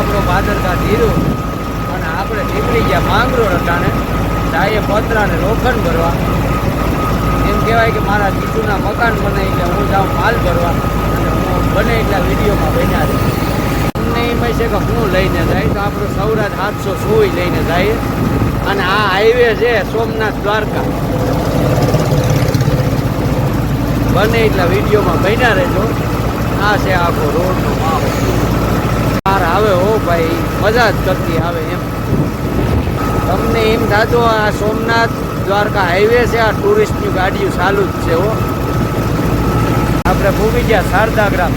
આપણો પાદરકા ધીરું અને આપણે નીકળી ગયા માંગરો રટાણે ચાએ પતરાને લોખંડ ભરવા. એમ કહેવાય કે મારા જીજુના મકાન બને એટલે હું જાઉં માલ ભરવા અને હું બને એટલા વિડીયોમાં બન્યા છે અમને એમ છે કે હું લઈને જાય તો આપણું સૌરાષ્ટ્ર સાતસો સોય લઈને જાય. અને આ હાઈવે છે સોમનાથ દ્વારકા. બને એટલા વિડીયોમાં બન્યા રહેજો. આ છે આખો રોડનો માહોલ. બહાર આવે હો ભાઈ, મજા જ કરતી આવે એમ. તમને એમ થતું આ સોમનાથ દ્વારકા હાઈવે છે, આ ટુરિસ્ટની ગાડીઓ ચાલુ જ છે હો. આપણે ભૂગી ગયા શારદા ગ્રામ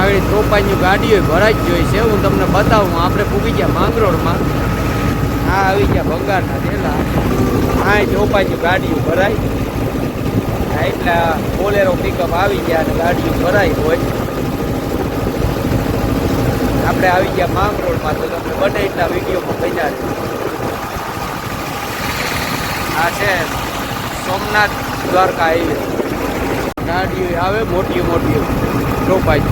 આગળ તોપાઈની ગાડીઓ ભરાઈ જ જોઈ છે, હું તમને બતાવું. આપણે ભૂગી ગયા માંગરોળમાં. આ આવી ગયા ભંગારના ડેલા આ ચોપાઈની ગાડીઓ ભરાય આ બોલેરો પિકઅપ આવી ગયા અને ગાડીઓ ભરાઈ હોય. આપણે આવી ગયા માંગરોળમાં તો તમને બને એટલા વિડીયોમાં બન્યા છે. આ છે સોમનાથ દ્વારકા હાઈવે ગાડીઓ આવે મોટી મોટી ચોપાઈ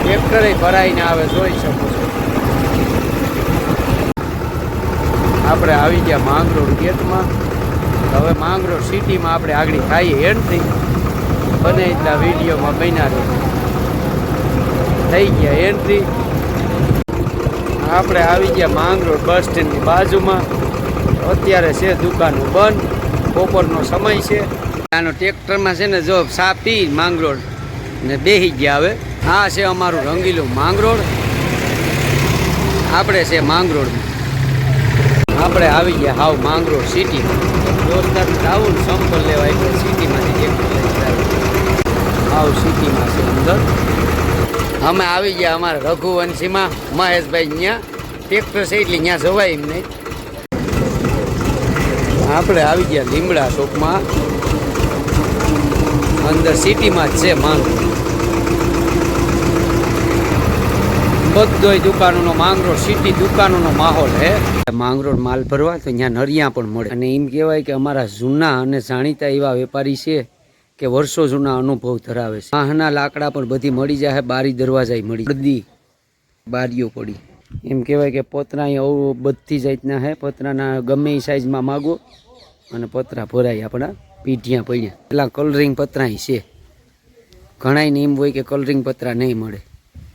ટ્રેક્ટરે ભરાઈને આવે જોઈ શકો છો. આપણે આવી ગયા માંગરોળ ગેટમાં. હવે માંગરોળ સિટીમાં આપણે આગળ ખાઈએ એન્ટ્રી બને એટલા વિડીયોમાં બન્યા રહે. થઈ ગયા એન્ટ્રી. આપણે આવી ગયા માંગરોળ બસ સ્ટેન્ડની બાજુમાં. અત્યારે છે દુકાનો બંધ. બપોરનો સમય છે. આનો ટ્રેક્ટરમાં છે ને જો સાપી માંગરોળ ને બેસી ગયા હવે. આ છે અમારું રંગીલું માંગરોળ. આપણે છે માંગરોળ. આપણે આવી ગયા હાવ માંગરોળ સિટીમાં. દોસ્તારને જાવું ને સંપલ લેવાય સિટીમાંથી એક હાવ સિટીમાં છે અંદર. અમે આવી ગયા અમારા રઘુવંશીમાં, મહેશભાઈ ત્યાં ટ્રેક્ટર છે એટલે ત્યાં જવાય એમ નહીં. આપણે આવી ગયા લીમડા ચોકમાં. અંદર સિટીમાં જ છે માંગ. બધોય દુકાનોનો માંગરોળ, સિટી દુકાનોનો માહોલ હે. માંગરોળ માલ ભરવા તો ત્યાં નરિયા પણ મળે. અને એમ કહેવાય કે અમારા જૂના અને જાણીતા એવા વેપારી છે. કે વર્ષો જૂના અનુભવ ધરાવે છે. વાહના લાકડા પણ બધી મળી જાય, બારી દરવાજા મળી બધી બારીઓ પડી. એમ કહેવાય કે પોતરા અહીં બધી જાતના હે. પતરાના ગમે એ સાઈઝમાં માગો અને પતરા ભરાય આપણા પીઢિયા પડ્યા પેલા કલરિંગ પતરાય છે. ઘણાયને એમ હોય કે કલરિંગ પતરા નહીં મળે.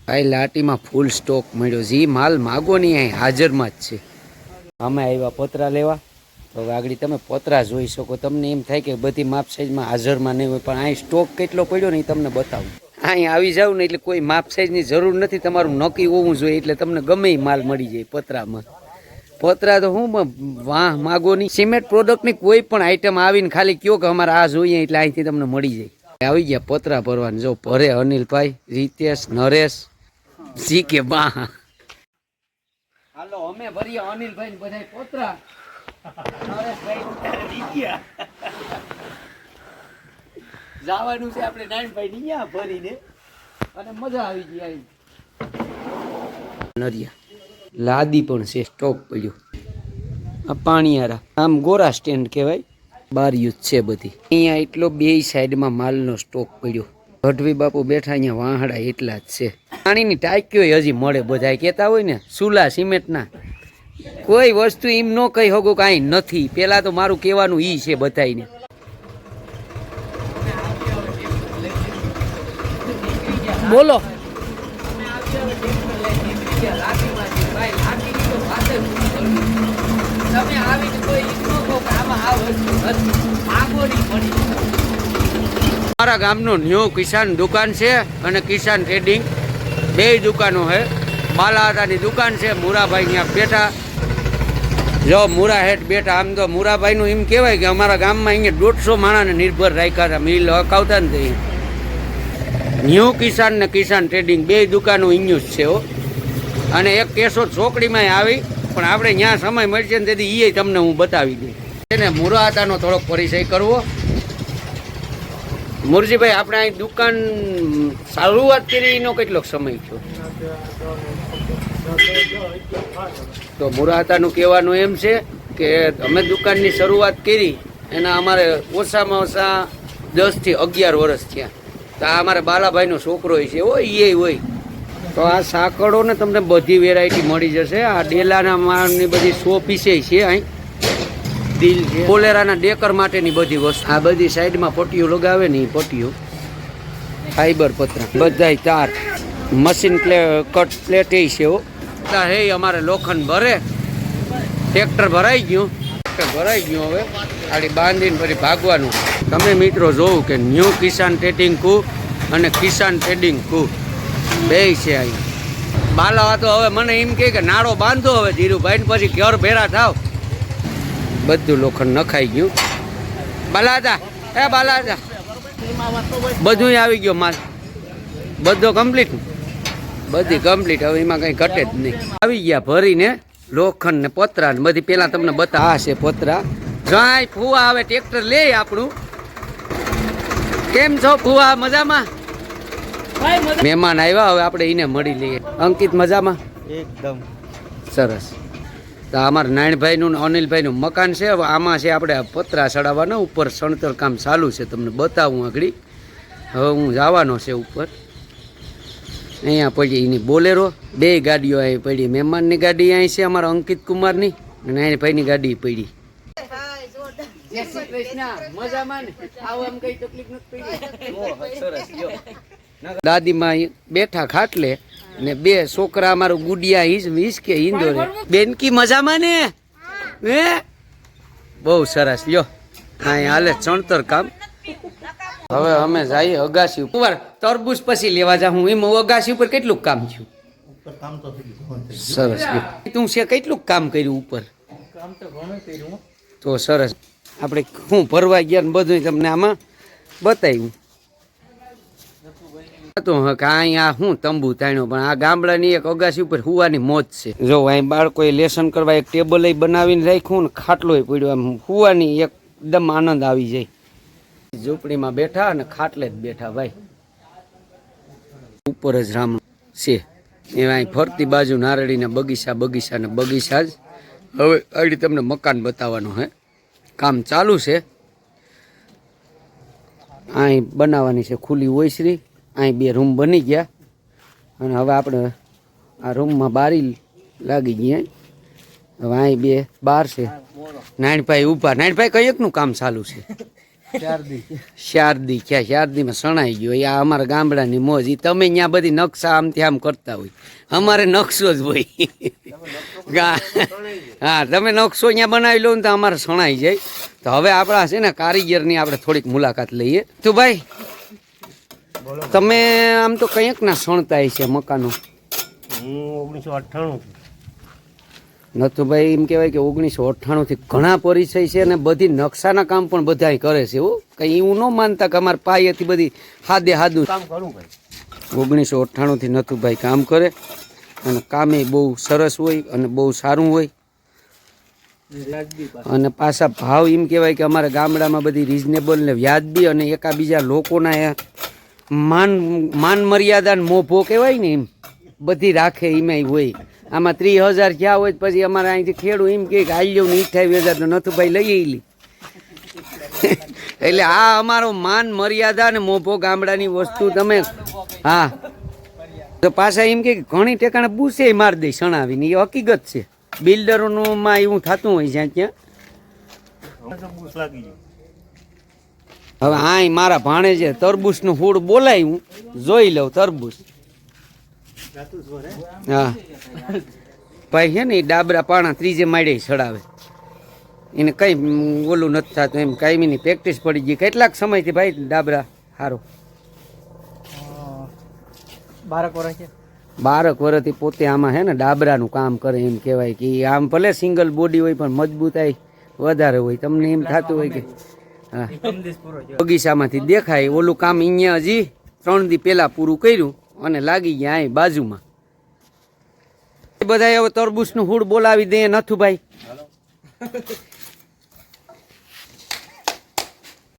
આ લાટીમાં ફૂલ સ્ટોક મળ્યો જે માલ માગો નહીં, અહીં હાજરમાં જ છે. અમે આવ્યા પતરા લેવા. હવે આગળ તમે પોતરા જોઈ શકો. તમને એમ થાય કે બધી માપ સાઈઝમાં હાજરમાં નહીં હોય, પણ અહીં સ્ટોક કેટલો પડ્યો ને એ તમને બતાવું. અહીં આવી જાવ ને એટલે કોઈ માપ સાઈઝની જરૂર નથી, તમારું નક્કી હોવું જોઈએ એટલે તમને ગમે માલ મળી જાય પતરામાં. પતરા તો હું વાહ, માગો નહીં. સિમેન્ટ પ્રોડક્ટની કોઈ પણ આઈટમ આવીને ખાલી કયો કે અમારે આ જોઈએ એટલે અહીંથી તમને મળી જાય. આવી ગયા પતરા ભરવાની. જો ભરે અનિલભાઈ, રીતેશ, નરેશ. જી કે બા હાલો, અમે ભરીએ અનિલભાઈ બધા પતરા. જવાનું છે આપણે નાનભાઈ ની ત્યાં ભરીને. અને મજા આવી ગઈ આવી નરિયા. લાદી પણ છે સ્ટોક પડ્યો આ પાણીયારા. આમ ગોરા સ્ટેન્ડ કહેવાય. બારીઓ જ છે બધી. અહીંયા એટલો બે સાઈડમાં માલનો સ્ટોક પડ્યો. ગઢવી બાપુ બેઠા અહીંયા વાહડા એટલા જ છે. પાણીની ટાંકીઓ હજી મળે બધા કહેતા હોય ને, સુલા સિમેન્ટના. કોઈ વસ્તુ એમ ન કહી શકો કાંઈ નથી. પેલા તો મારું કહેવાનું ઈ છે બધાને બોલો. મારા ગામનું ન્યૂ કિસાન દુકાન છે અને કિસાન ટ્રેડિંગ. બે દુકાનો છે. બાલાહાટાની દુકાન છે. મુરાભાઈ ત્યાં બેઠા. જો મુરા હેઠ બેઠા, આમ તો મુરાભાઈનું એમ કહેવાય કે અમારા ગામમાં અહીંયા દોઢસો માણાને નિર્ભર રાખ્યા હતા. મિલ હકાવતા ને તે. ન્યૂ કિસાન ને કિસાન ટ્રેડિંગ બે દુકાનો ઇન્યુઝ છે હો. અને એક કેસો ચોકડીમાં આવી, પણ આપણે ત્યાં સમય મળશે ને તેથી એ તમને હું બતાવી દઉં. એને મુરાતાનો થોડોક પરિચય કરવો. મુરજીભાઈ, આપણે અહીં દુકાન શરૂઆત કરી એનો કેટલોક સમય થયો? તો મુરાતાનું કહેવાનું એમ છે કે અમે દુકાનની શરૂઆત કરી એના અમારે ઓછામાં ઓછા દસથી અગિયાર વર્ષ થયા. તો આ અમારે બાલાભાઈનો છોકરો છે હોય એ હોય. તો આ સાંકળોને તમને બધી વેરાયટી મળી જશે. આ ડેલાના માળની બધી સો પીસે છે અહીં. દિલ છે. કોલેરાના ડેકર માટેની બધી વસ્તુ. આ બધી સાઈડમાં પટ્ટીઓ લગાવે ને એ પટ્ટીઓ. ફાઈબર પતરા. બધાય તાર. મશીન પ્લે કટ પ્લેટ એ છે હો હે અમારે લોખંડ ભરે. ટ્રેક્ટર ભરાઈ ગયું. ટ્રેક્ટર ભરાઈ ગયું હવે. આડી બાંધીને ફરી ભાગવાનું. તમે મિત્રો જોવું કે ન્યૂ કિસાન ટ્રેડિંગ કુ અને કિસાન ટ્રેડિંગ કુ. બે છે અહીં બાલાવા તો હવે મને એમ કહે કે નાળો બાંધો હવે ધીરુભાઈ ને પછી ઘર ભેરા થાવ. બધું લોખંડ નખાઈ ગયું. બાલાદા હે બાલાદા બધું આવી ગયો માલ. બધો કમ્પ્લીટ બધી કમ્પ્લીટ હવે એમાં કઈ ઘટે જ નહીં. આવી ગયા ભરીને લોખંડ ને પતરા ને બધી. પેલા તમને બતા આ છે પોતરા. જાય ફુવા આવે ટ્રેક્ટર લે આપણું. કેમ છો ફુવા મજામાં? મહેમાન આવ્યા હવે આપણે એને મળી લઈએ. અંકિત મજામાં? એકદમ. સરસ. તો અમારા નાયણભાઈનું ને અનિલભાઈનું મકાન છે. હવે આમાં છે આપણે પતરા ચડાવવાના. ઉપર સણતર કામ ચાલુ છે. તમને બતાવું આગળ. હવે હું જવાનો છે ઉપર. અહીંયા પડી એની બોલેરો બે ગાડીઓ અહીં પડી. મહેમાનની ગાડી અહીં છે અમારા અંકિત કુમારની અને નારાયણભાઈની ગાડી પડી. જય શ્રી કૃષ્ણ. મજામાં ને? આવો એમ કઈ તકલીફ નથી પડી? સરસ જો દાદીમાં અહીં બેઠા ખાટલે ને બે છોકરા અમારું ગુડિયા હિસ હિસ કે ઇન્દોરે બેનકી મજામાં ને? હે? બહુ સરસ. લ્યો. હા હાલે ચણતર કામ. હવે અમે જઈએ અગાસી ઉપર. તરબૂચ પછી લેવા જા હું એમ અગાસી ઉપર કેટલું કામ થયું? સરસ. તું છે કેટલું કામ કર્યું ઉપર? કામ તો ઘણું કર્યું. તો સરસ. આપણે શું ભરવા ગયા ને બધું તમને આમાં બતાવ્યું. તો હ કે અહીંયા શું તંબુ તાણ્યો પણ આ ગામડાની એક અગાસી ઉપર હુવાની મોજ છે. જો અહીં બાળકોએ લેસન કરવા એક ટેબલ બનાવીને રાખ્યું ને ખાટલોય પડ્યો આમ હુવાની એકદમ આનંદ આવી જાય. ઝૂંપડીમાં બેઠા અને ખાટલે જ બેઠા, ભાઈ. ઉપર જ રામ છે. એવા ફરતી બાજુ નારળીના બગીચા બગીચા ને બગીચા જ. હવે આગળ તમને મકાન બતાવવાનું હે. કામ ચાલુ છે. અહીં બનાવવાની છે ખુલ્લી ઓઈસરી અહીં બે રૂમ બની ગયા. અને હવે આપણે આ રૂમમાં બારી લાગી ગઈ હવે અહીં બે બાર છે. નાનભાઈ ઊભા. નાનભાઈ કંઈકનું કામ ચાલુ છે? શારદી. ક્યાં શારદીમાં સણાઈ ગયો. આ અમારા ગામડાની મોજ. એ તમે ત્યાં બધી નકશા આમથી આમ કરતા હોય. અમારે નકશો જ હોય. હા તમે નકશો ત્યાં બનાવી લો ને તો અમારે સણાઈ જાય. તો હવે આપણા છે ને કારીગરની આપણે થોડીક મુલાકાત લઈએ. તું ભાઈ તમે આમ તો કંઈક ના સણતા છે મકાનો. હું ઓગણીસો અઠ્ઠાણું નથુભાઈ એમ કહેવાય કે ઓગણીસો અઠ્ઠાણુંથી ઘણા પરિચય છે અને બધી નકશાના કામ પણ બધા કરે છે એવું કંઈ એવું ન માનતા કે અમારે પાયેથી બધી હાદે હાદું કામ કરું ભાઈ. ઓગણીસો અઠ્ઠાણુંથી નથુભાઈ કામ કરે અને કામે બહુ સરસ હોય અને બહુ સારું હોય. અને પાછા ભાવ એમ કહેવાય કે અમારા ગામડામાં બધી રિઝનેબલ ને વ્યાજબી અને એકાબીજા લોકોના માન માન મર્યાદા ને મોભો કહેવાય ને એમ બધી રાખે એમાંય હોય. આમાં ત્રીસ હજાર ક્યાં હોય પછી અમારે અહીંથી ખેડૂત એમ કે હાલ જવું ને અઠાવીસ હજાર તો નથુભાઈ લઈ લી એટલે આ અમારો માન, મર્યાદા ને મોભો ગામડાની વસ્તુ તમે હા. તો પાછા એમ કે ઘણી ઠેકાણે બુસે મારી દે સણાવીને એ હકીકત છે. બિલ્ડરોનું એવું થતું હોય જ્યાં ત્યાં. હવે ગયું આય મારા ભાણે છે તરબૂચનું ફૂડ બોલાયું. જોઈ લઉં તરબૂચ. હા? ભાઈ છે ને એ ડાબરા પાણા ત્રીજે માળે ચડાવે. એને કઈ ઓલું નથી થતું એમ કાયમીની પ્રેક્ટિસ પડી ગઈ. કેટલાક સમયથી ભાઈ ડાબરા સારો બારક વર્ષ બારક વર્ષથી પોતે આમાં છે ને ડાબરાનું કામ કરે એમ કહેવાય કે આમ ભલે સિંગલ બોડી હોય પણ મજબૂતાઈ વધારે હોય. તમને એમ થતું હોય કે? હા. બગીચામાંથી દેખાય ઓલું કામ અહીંયા હજી ત્રણ દી પહેલાં પૂરું કર્યું. અને લાગી ગયા અહીં બાજુમાં. બધા હવે તરબૂચનું હુડ બોલાવી દે નથું ભાઈ